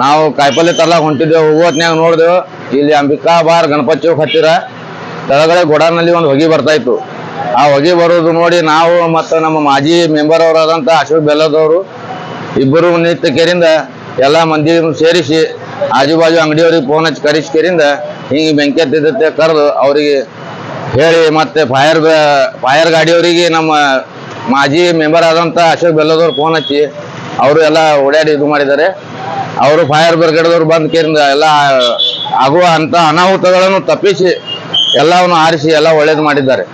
ನಾವು ಕಾಯಿಪಲ್ಲೆ ತರ್ಲಾಕ್ ಹೊಂಟಿದ್ದೇವೆ. ಹೋಗೋತ್ನ್ಯಾಗ ನೋಡಿದೆವು ಇಲ್ಲಿ ಅಂಬಿಕಾ ಬಾರ್ ಗಣಪತಿ ಚೌಕ್ ಹತ್ತಿರ ಕೆಳಗಡೆ ಗೊಡಾನಲ್ಲಿ ಒಂದು ಹೊಗೆ ಬರ್ತಾ ಇತ್ತು. ಆ ಹೊಗೆ ಬರೋದು ನೋಡಿ ನಾವು ಮತ್ತು ನಮ್ಮ ಮಾಜಿ ಮೆಂಬರ್ ಅವರಾದಂಥ ಅಶೋಕ್ ಬೆಲ್ಲದವರು ಇಬ್ಬರು ನಿತ್ಯ ಕೆರಿಂದ ಎಲ್ಲ ಮಂದಿ ಸೇರಿಸಿ ಆಜು ಬಾಜು ಅಂಗಡಿಯವ್ರಿಗೆ ಫೋನ್ ಹಚ್ಚಿ ಕರೆಸಿ ಕೆರಿಂದ ಹಿಂಗೆ ಬೆಂಕಿ ಹತ್ತಿದ್ದತ್ತೆ ಕರೆದು ಅವರಿಗೆ ಹೇಳಿ ಮತ್ತೆ ಫೈರ್ ಫೈರ್ ಗಾಡಿಯವರಿಗೆ ನಮ್ಮ ಮಾಜಿ ಮೆಂಬರ್ ಆದಂಥ ಅಶೋಕ್ ಬೆಲ್ಲದವ್ರು ಫೋನ್ ಹಚ್ಚಿ ಅವರು ಎಲ್ಲ ಓಡಾಡಿ ಇದು ಮಾಡಿದ್ದಾರೆ. ಅವರು ಫೈರ್ ಬ್ರಿಗೇಡ್ದವ್ರು ಬಂದ್ ಕೇರಿಂದ ಎಲ್ಲ ಆಗುವ ಅಂತ ಅನಾಹುತಗಳನ್ನು ತಪ್ಪಿಸಿ ಎಲ್ಲವನ್ನು ಆರಿಸಿ ಎಲ್ಲ ಒಳ್ಳೇದು ಮಾಡಿದ್ದಾರೆ.